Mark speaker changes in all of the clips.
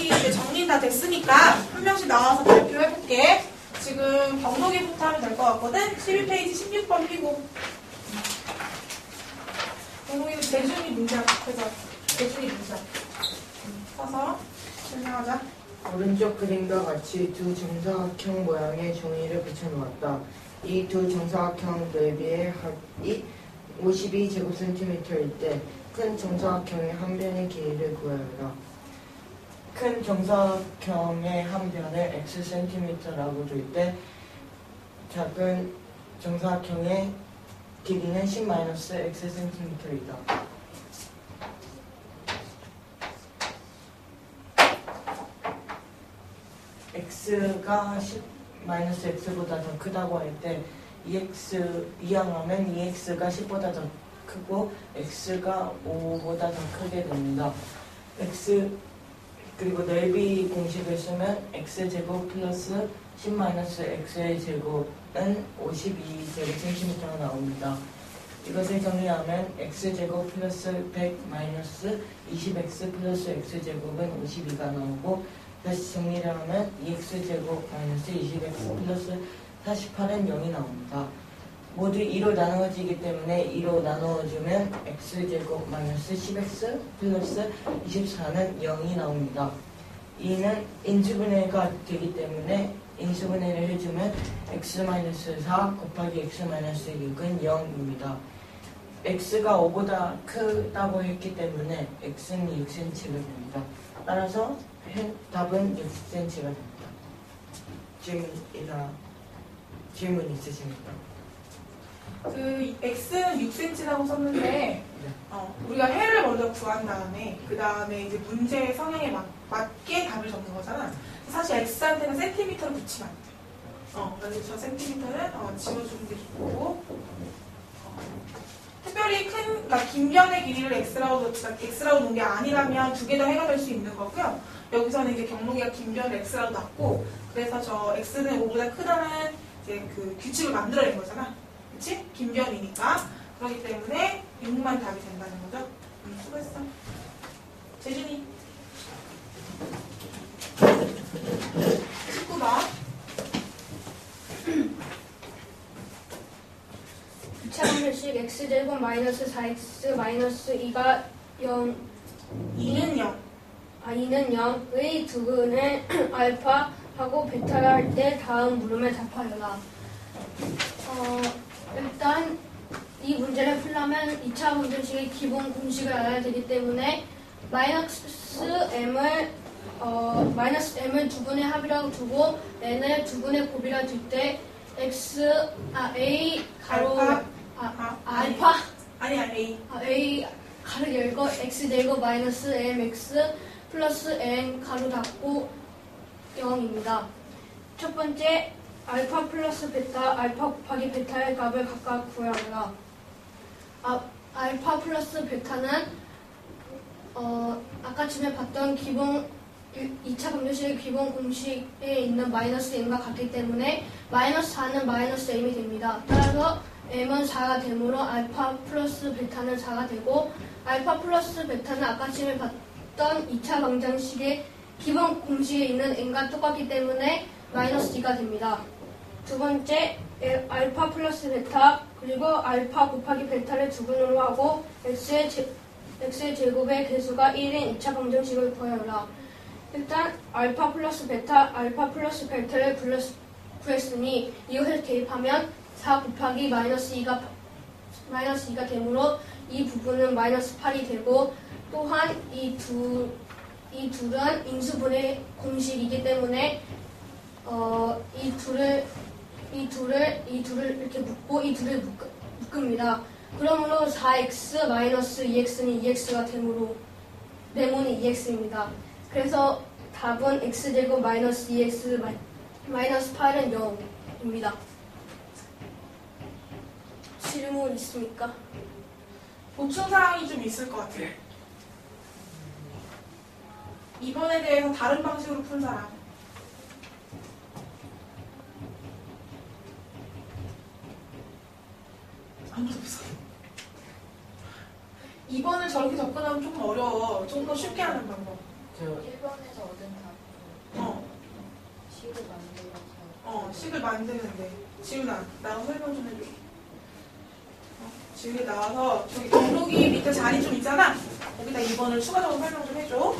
Speaker 1: 우리 이제 정리 다 됐으니까 한 명씩 나와서 발표해볼게. 지금 경록이부터 하면 될 것 같거든? 12페이지 16번 피고. 경록이는 대준이 문장. 그래서 대준이. 음, 써서 설명하자.
Speaker 2: 오른쪽 그림과 같이 두 정사각형 모양의 종이를 붙여놓았다. 이 두 정사각형 넓이의 합이 52제곱센티미터일 때 큰 정사각형의 한 변의 길이를 구하여라. 큰 정사각형의 한 변을 x 센티미터라고 둘때 작은 정사각형의 길이는 10-x 센티미터이다. x가 10 마이너스 x보다 더 크다고 할 때 2x 이항하면 2x가 10보다 더 크고 x가 5보다 더 크게 됩니다. x 그리고 넓이 공식을 쓰면 x제곱 플러스 10 마이너스 x의 제곱은 52제곱센티미터가 나옵니다. 이것을 정리하면 x제곱 플러스 100 마이너스 20x 플러스 x제곱은 52가 나오고 다시 정리를 하면 2x제곱 마이너스 20x 플러스 48은 0이 나옵니다. 모두 2로 나누어지기 때문에 2로 나누어주면 x제곱 마이너스 10x 플러스 24는 0이 나옵니다. 2는 인수분해가 되기 때문에 인수분해를 해주면 x 마이너스 4 곱하기 x 마이너스 6은 0입니다. x가 5보다 크다고 했기 때문에 x는 6cm가 됩니다. 따라서 현- 답은 6cm가 됩니다. 질문이다. 질문 있으십니까?
Speaker 1: 그 X는 6cm라고 썼는데 어, 우리가 해를 먼저 구한 다음에 그 다음에 이제 문제의 성향에 맞, 맞게 답을 적는 거잖아. 사실 X한테는 센티미터를 붙이면 안 돼. 어, 그래서 저 센티미터는 어, 지워주는 게 좋고 어, 특별히 큰, 그러니까 긴 변의 길이를 X라고 놓, X라고 놓은 게 아니라면 두 개 다 해가 될 수 있는 거고요. 여기서는 이제 경록이가 긴 변을 X라고 놨고 그래서 저 X는 5보다 크다는 이제 그 규칙을 만들어낸 거잖아. 그치? 긴 변이니까. 그렇기 때문에 6만 답이 된다는 거죠. 음, 수고했어. 재준이. 19번.
Speaker 3: 2차 방정식 x제곱 마이너스 4x 마이너스 2가 0,
Speaker 1: 2는 0.
Speaker 3: 아 2는 0의 두근을 알파하고 베타를 할 때 다음 물음에 답하여라. 어, 일단 이 문제를 풀려면 2차 방정식의 기본 공식을 알아야 되기 때문에 마이너스 m을 어, 마이너스 m을 두 분의 합이라고 두고 n을 두 분의 곱이라 둘때 x 아 a 가로
Speaker 1: 알파.
Speaker 3: 아,
Speaker 1: 아,
Speaker 3: 알파
Speaker 1: 아니야, A.
Speaker 3: 아, a 가로 열고 x 제곱 마이너스 mx 플러스 n 가로 닫고 0입니다. 첫 번째 알파 플러스 베타 알파 곱하기 베타의 값을 각각 구하라. 아, 알파 플러스 베타는 어, 아까 전에 봤던 기본 2차 방정식의 기본 공식에 있는 마이너스 m과 같기 때문에 마이너스 4는 마이너스 m이 됩니다. 따라서 m은 4가 되므로 알파 플러스 베타는 4가 되고 알파 플러스 베타는 아까 전에 봤던 2차 방정식의 기본 공식에 있는 n과 똑같기 때문에 마이너스 2가 됩니다. 두 번째 에- 알파 플러스 베타 그리고 알파 곱하기 베타를 두 분으로 하고 x의, 제, x의 제곱의 개수가 1인 2차 방정식을 구하여라. 일단 알파 플러스 베타 알파 플러스 베타를 불렀- 구했으니 이것을 대입하면 4 곱하기 마이너스 2가 마이너스 2가 되므로 이 부분은 마이너스 8이 되고 또한 이 두 이 둘은 인수분해 공식이기 때문에 어, 이 둘을 이 둘을 이 둘을 이렇게 묶고 이 둘을 묶, 묶습니다. 그러므로 4x 마이너스 2x는 2x가 되므로 네모는 2x입니다. 그래서 답은 x제곱 마이너스 2x 마이- 마이너스 8은 0입니다. 질문 있습니까?
Speaker 1: 보충사항이 좀 있을 것 같아요. 이번에 대해서 다른 방식으로 푼 사람. 아무도 없어. 2번을 저렇게 접근하면 조금 어려워. 좀 더 쉽게 하는 방법.
Speaker 2: 저
Speaker 4: 1번에서 얻은 답
Speaker 1: 어,
Speaker 4: 식을 만들어서
Speaker 1: 어, 식을 만드는데. 지훈아, 나랑 설명 좀 해줘. 어, 지훈이 나와서 저기 등록이 밑에 자리 좀 있잖아. 거기다 2번을 추가적으로 설명 좀 해줘.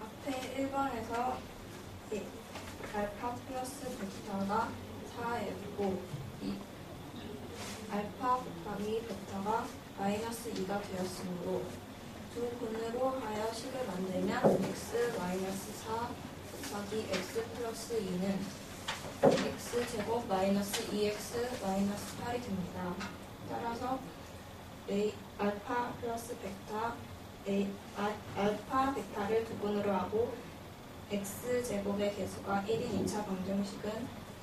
Speaker 4: 앞에 1번에서 알파 플러스 베타가 4F고 이 알파 곱하기 베타가 마이너스 2가 되었으므로 두 근으로 하여 식을 만들면 x 마이너스 4 곱하기 x 플러스 2는 x 제곱 마이너스 2x 마이너스 8이 됩니다. 따라서 A, 알파 플러스 베타 A, 아, 알파 베타를 두 근으로 하고 x 제곱의 개수가 1인 2차 방정식은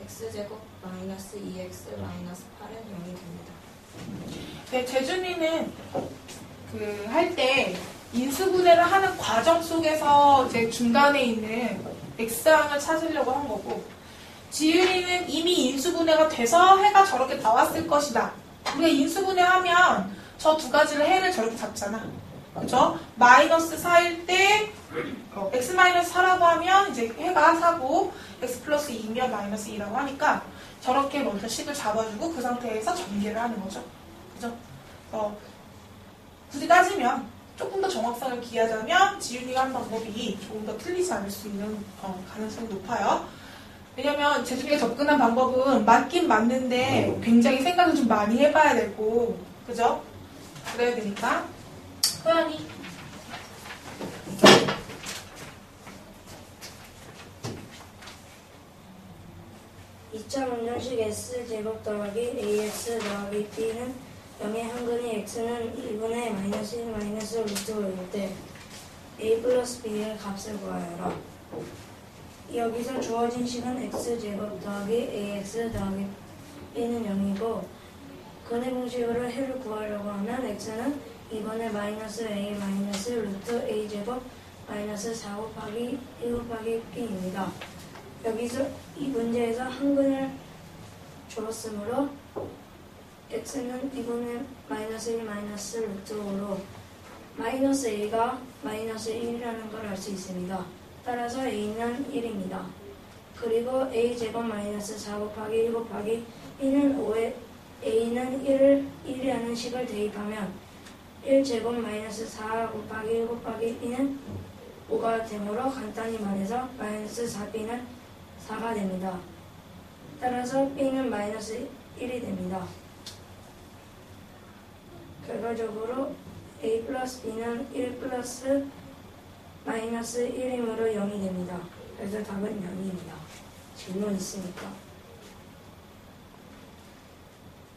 Speaker 4: x 제곱 마이너스 2x 마이너스 8은 0이 됩니다.
Speaker 1: 네, 재준이는 그 할 때 인수분해를 하는 과정 속에서 이제 중간에 있는 x항을 찾으려고 한 거고 지윤이는 이미 인수분해가 돼서 해가 저렇게 나왔을 것이다. 우리가 인수분해 하면 저 두 가지를 해를 저렇게 잡잖아. 그죠? 마이너스 4일 때 어, x 마이너스 4라고 하면 이제 해가 4고 x 플러스 2면 마이너스 2라고 하니까 저렇게 먼저 식을 잡아주고 그 상태에서 전개를 하는 거죠. 그죠? 어, 굳이 따지면 조금 더 정확성을 기하자면 지윤이가 한 방법이 조금 더 틀리지 않을 수 있는 어, 가능성이 높아요. 왜냐면 재준이가 접근한 방법은 맞긴 맞는데 굉장히 생각을 좀 많이 해봐야 되고 그죠? 그래야 되니까 호연이
Speaker 5: 2차 방정식 s 제곱 더하기 ax 더하기 b는 0의 한근이 x는 2분의 마이너스 1 마이너스 루트 5일 때 a 플러스 b의 값을 구하여라. 여기서 주어진 식은 x 제곱 더하기 ax 더하기 b는 0이고 근의 공식으로 해를 구하려고 하면 x는 2분의 마이너스 a 마이너스 루트 a 제곱 마이너스 4 곱하기 1 곱하기 b입니다. 여기서 이 문제에서 한 근을 줄었으므로 x는 2분의 마이너스 1 마이너스 루트 5로 마이너스 a가 마이너스 1이라는 걸 알 수 있습니다. 따라서 a는 1입니다. 그리고 a 제곱 마이너스 4 곱하기 1 곱하기 b는 5에 a는 1을 1이라는 식을 대입하면 1 제곱 마이너스 4 곱하기 1 곱하기 b는 5가 되므로 간단히 말해서 마이너스 4b는 4가 됩니다. 따라서 b는 마이너스 1이 됩니다. 결과적으로 a 플러스 b는 1 플러스 마이너스 1이므로 0이 됩니다. 그래서 답은 0입니다. 질문 있습니까?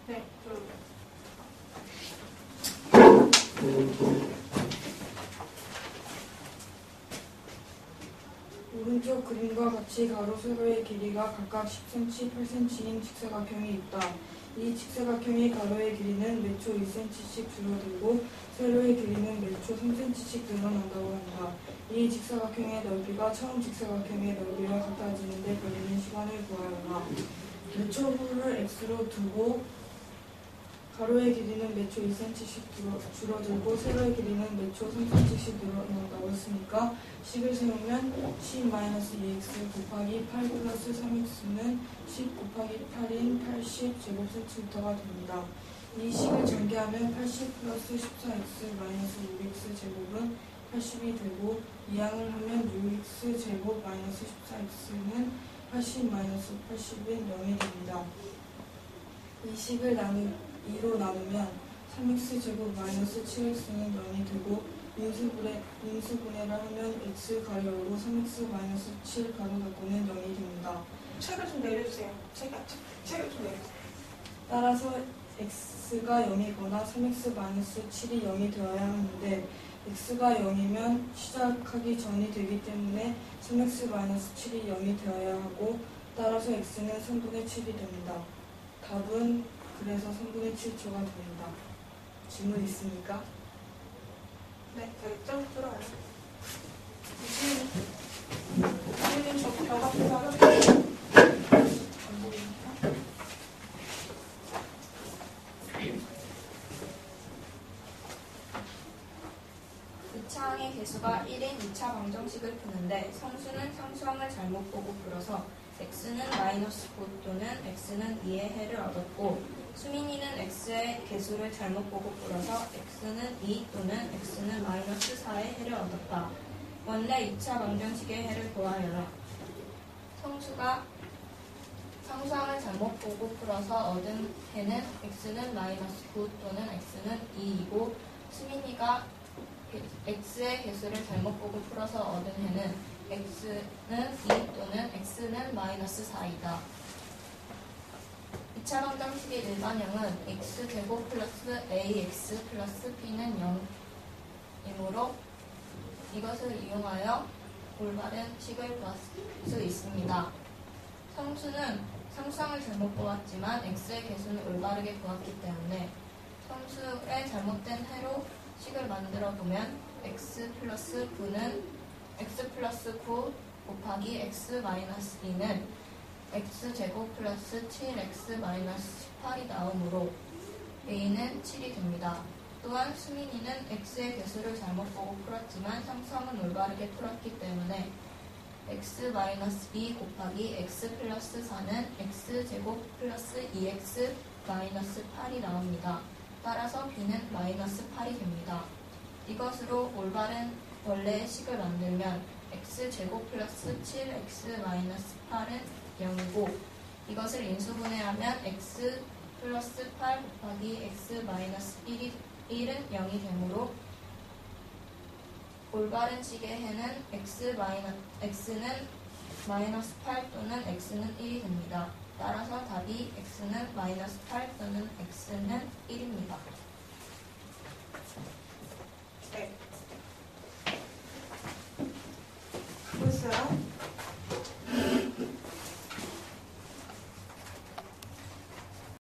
Speaker 1: 네, 그
Speaker 6: 오른쪽 그림과 같이 가로 세로의 길이가 각각 10cm, 8cm인 직사각형이 있다. 이 직사각형의 가로의 길이는 매초 2cm씩 줄어들고 세로의 길이는 매초 3cm씩 늘어난다고 한다. 이 직사각형의 넓이가 처음 직사각형의 넓이와 같아지는데 걸리는 시간을 구하여라. 매초 부를 x로 두고 가로의 길이는 매초 2cm씩 줄어 들고 세로의 길이는 매초 3cm씩 늘어난다고 했으니까 식을 세우면 10-2x 곱하기 8 플러스 3x는 10 곱하기 8인 80 제곱센티미터가 됩니다. 이 식을 전개하면 80 플러스 14x 마이너스 6x 제곱은 80이 되고 이항을 하면 6x 제곱 마이너스 14x는 80 마이너스 80은 0이 됩니다. 이 식을 나누, 2로 나누면 3x 제곱 마이너스 7x는 0이 되고 인수분해, 인수분해를 하면 x 가로 열고 3x 마이너스 7 가로 닫고는 0이 됩니다.
Speaker 1: 책을 좀 내려주세요. 책, 책, 책을 좀 내려주세요.
Speaker 6: 따라서 x가 0이거나 3x 마이너스 7이 0이 되어야 하는데 x가 0이면 시작하기 전이 되기 때문에 3x 마이너스 7이 0이 되어야 하고 따라서 x는 3분의 7이 됩니다. 답은 그래서 3분의 7초가 됩니다. 질문 있습니까?
Speaker 1: 네, 되겠죠? 들어와요. 이지은, 이지은 저 보이니까.
Speaker 4: 이차항의 개수가 1인 2차 방정식을 푸는데 성수는 상수항을 잘못 보고 풀어서 x는 마이너스 9 또는 x는 2의 해를 얻었고 수민이는 x의 개수를 잘못 보고 풀어서 x는 2 또는 x는 마이너스 4의 해를 얻었다. 원래 2차 방정식의 해를 구하여라. 성수가 상수항을 잘못 보고 풀어서 얻은 해는 x는 마이너스 9 또는 x는 2이고 수민이가 x의 개수를 잘못 보고 풀어서 얻은 해는 x는 2 또는 x는 마이너스 4이다. 2차 방정식의 일반형은 x제곱 플러스 ax 플러스 b는 0이므로 이것을 이용하여 올바른 식을 구할 수 있습니다. 성수는 상수항을 잘못 보았지만 x의 개수는 올바르게 구했기 때문에 성수의 잘못된 해로 식을 만들어 보면 x 플러스 9는 x 플러스 9 곱하기 x 마이너스 2는 x 제곱 플러스 7x 마이너스 18이 나오므로 a는 7이 됩니다. 또한 수민이는 x의 개수를 잘못 보고 풀었지만 상수함은 올바르게 풀었기 때문에 x 마이너스 2 곱하기 x 플러스 4는 x 제곱 플러스 2x 마이너스 8이 나옵니다. 따라서 b는 마이너스 8이 됩니다. 이것으로 올바른 원래의 식을 만들면 x 제곱 플러스 7x 마이너스 8은 0이고 이것을 인수분해하면 x 플러스 8 곱하기 x 마이너스 1이, 1은 0이 되므로 올바른 식의 해는 x 마이너, x는 마이너스 8 또는 x는 1이 됩니다. 따라서 답이 x는 마이너스 8 또는 x는 1입니다.
Speaker 1: 네. 있어요.